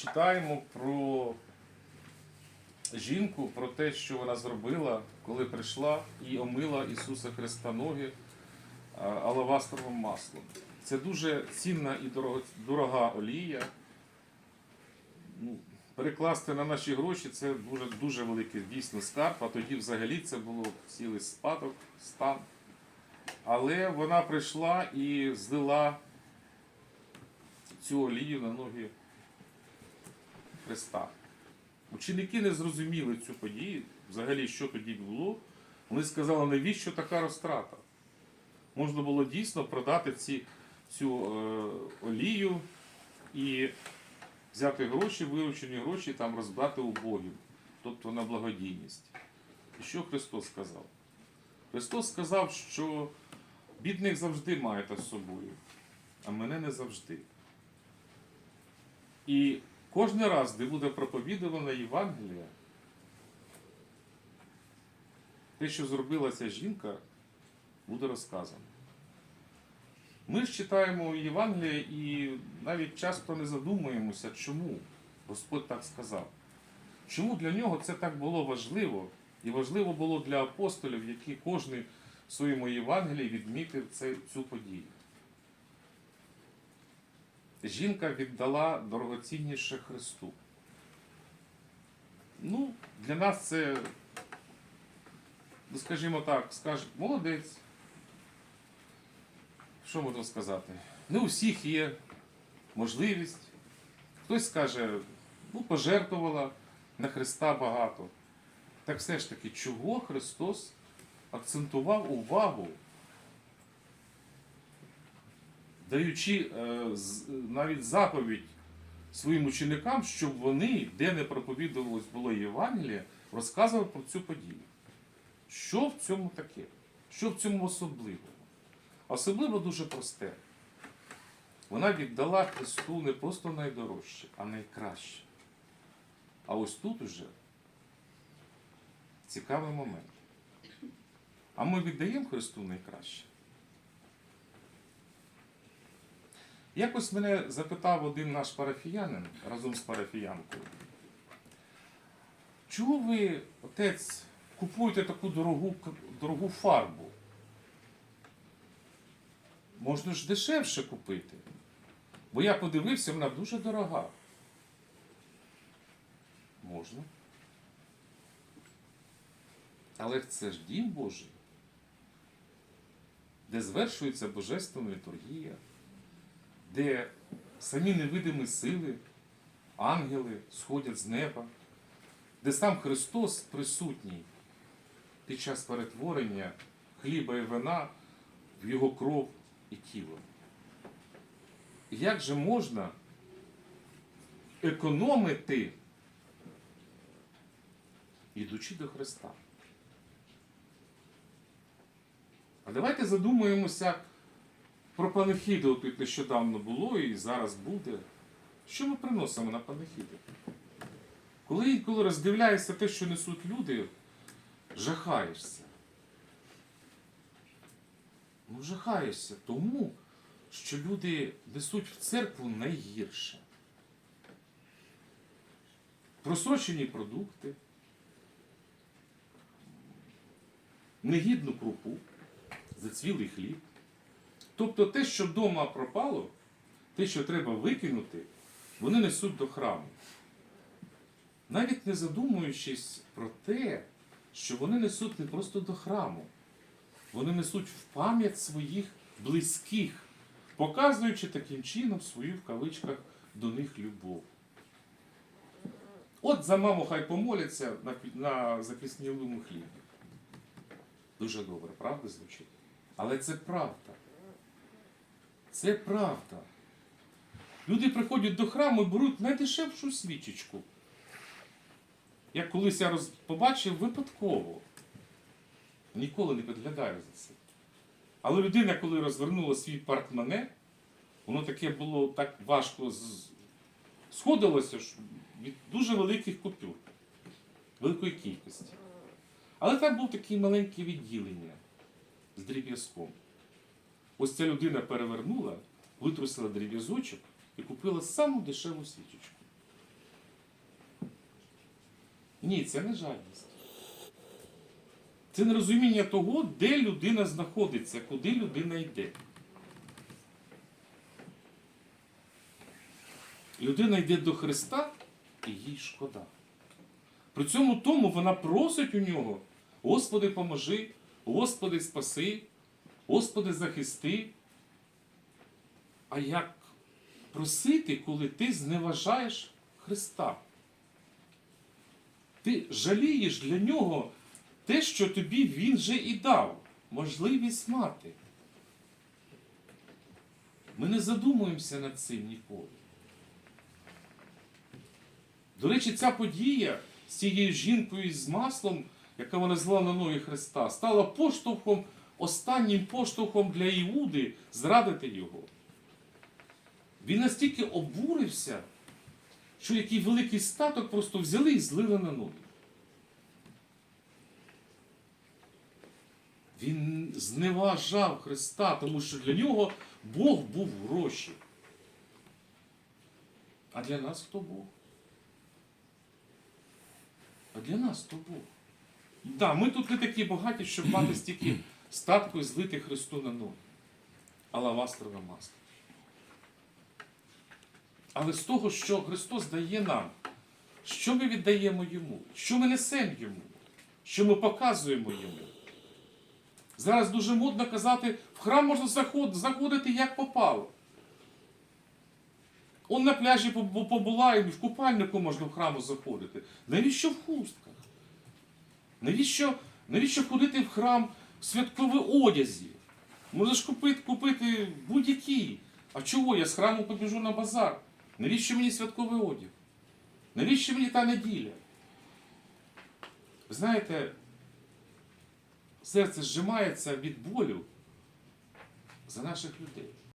читаємо про жінку, про те, що вона зробила, коли прийшла і омила Ісуса Христа ноги алавастровим маслом. Це дуже цінна і дорога олія. Ну, Перекласти на наші гроші це дуже, дуже великий дійсно скарб, а тоді взагалі це було цілий спадок, стан. Але вона прийшла і злила цю олію на ноги Христа. Ученики не зрозуміли цю подію, взагалі, що тоді було. Вони сказали, навіщо така розтрата? Можна було дійсно продати ці, цю е, олію і взяти гроші, виручені гроші, там роздати убогим, тобто на благодійність. І що Христос сказав? Христос сказав, що бідних завжди маєте з собою, а мене не завжди. І кожен раз, де буде проповідувана Євангелія, те, що зробила ця жінка, буде розказано. Ми ж читаємо Євангелія і навіть часто не задумуємося, чому Господь так сказав. Чому для нього це так було важливо? І важливо було для апостолів, які кожен в своєму Євангелії відмітив цю подію. Жінка віддала дорогоцінніше Христу. Ну, для нас це, ну, скажімо так, скаже, молодець. Що можна сказати? Не у всіх є можливість. Хтось скаже, ну, пожертвувала на Христа багато. Так все ж таки, чого Христос акцентував увагу, даючи е, навіть заповідь своїм ученикам, щоб вони, де не проповідувалось було Євангеліє, розказували про цю подію. Що в цьому таке? Що в цьому особливого? Особливо дуже просте. Вона віддала Христу не просто найдорожче, а найкраще. А ось тут уже цікавий момент. А ми віддаємо Христу найкраще. Якось мене запитав один наш парафіянин разом з парафіянкою. Чого ви, отець, купуєте таку дорогу, дорогу фарбу? Можна ж дешевше купити. Бо я подивився, вона дуже дорога. Можна. Але це ж дім Божий, де звершується божественна літургія, де самі невидимі сили, ангели сходять з неба, де сам Христос присутній під час перетворення хліба і вина в його кров і тіло. Як же можна економити, ідучи до Христа? А давайте задумаємося про панихіду. Тут нещодавно було і зараз буде. Що ми приносимо на панихіди? Коли інколи роздивляєшся те, що несуть люди, жахаєшся. Ну, жахаєшся тому, що люди несуть в церкву найгірше. Просрочені продукти, негідну крупу, зацвілий хліб. Тобто те, що вдома пропало, те, що треба викинути, вони несуть до храму. Навіть не задумуючись про те, що вони несуть не просто до храму, вони несуть в пам'ять своїх близьких, показуючи таким чином свою в кавичках до них любов. От за маму хай помоляться на, на запіснілому хлібі. Дуже добре, правда звучить? Але це правда. Це правда. Люди приходять до храму і беруть найдешевшу свічечку. Я колись я роз... побачив випадково. Ніколи не підглядаю за це. Але людина, коли розвернула свій портмоне, воно таке було так важко з- сходилося ж від дуже великих купюр, великої кількості. Але там був таке маленьке відділення з дріб'язком. Ось ця людина перевернула, витрусила дріб'язочок і купила саму дешеву свічечку. Ні, це не жадність. Це нерозуміння того, де людина знаходиться, куди людина йде. Людина йде до Христа і їй шкода. При цьому тому вона просить у нього: Господи, поможи, Господи, спаси, Господи, захисти. А як просити, коли ти зневажаєш Христа? Ти жалієш для нього те, що тобі він же і дав, можливість мати. Ми не задумуємося над цим ніколи. До речі, ця подія з цією жінкою з маслом, яка вона зла на ноги Христа, стала поштовхом, останнім поштовхом для Іуди зрадити його. Він настільки обурився, що який великий статок просто взяли і злили на ноги. Він зневажав Христа, тому що для нього Бог був гроші. А для нас хто Бог? А для нас хто Бог? Так, ми тут не такі багаті, щоб мати стільки статку і злити Христу на ноги. Алавастрове масло. Але з того, що Христос дає нам, що ми віддаємо Йому, що ми несемо Йому, що ми показуємо Йому. Зараз дуже модно казати, в храм можна заходити як попало. Он на пляжі побула і в купальнику можна в храму заходити. Навіщо в хустках? Навіщо, навіщо ходити в храм в святковій одязі? Можеш купити, купити будь-які. А чого я з храму побіжу на базар? Навіщо мені святковий одяг? Навіщо мені та неділя? Знаєте, серце зжимається від болю за наших людей.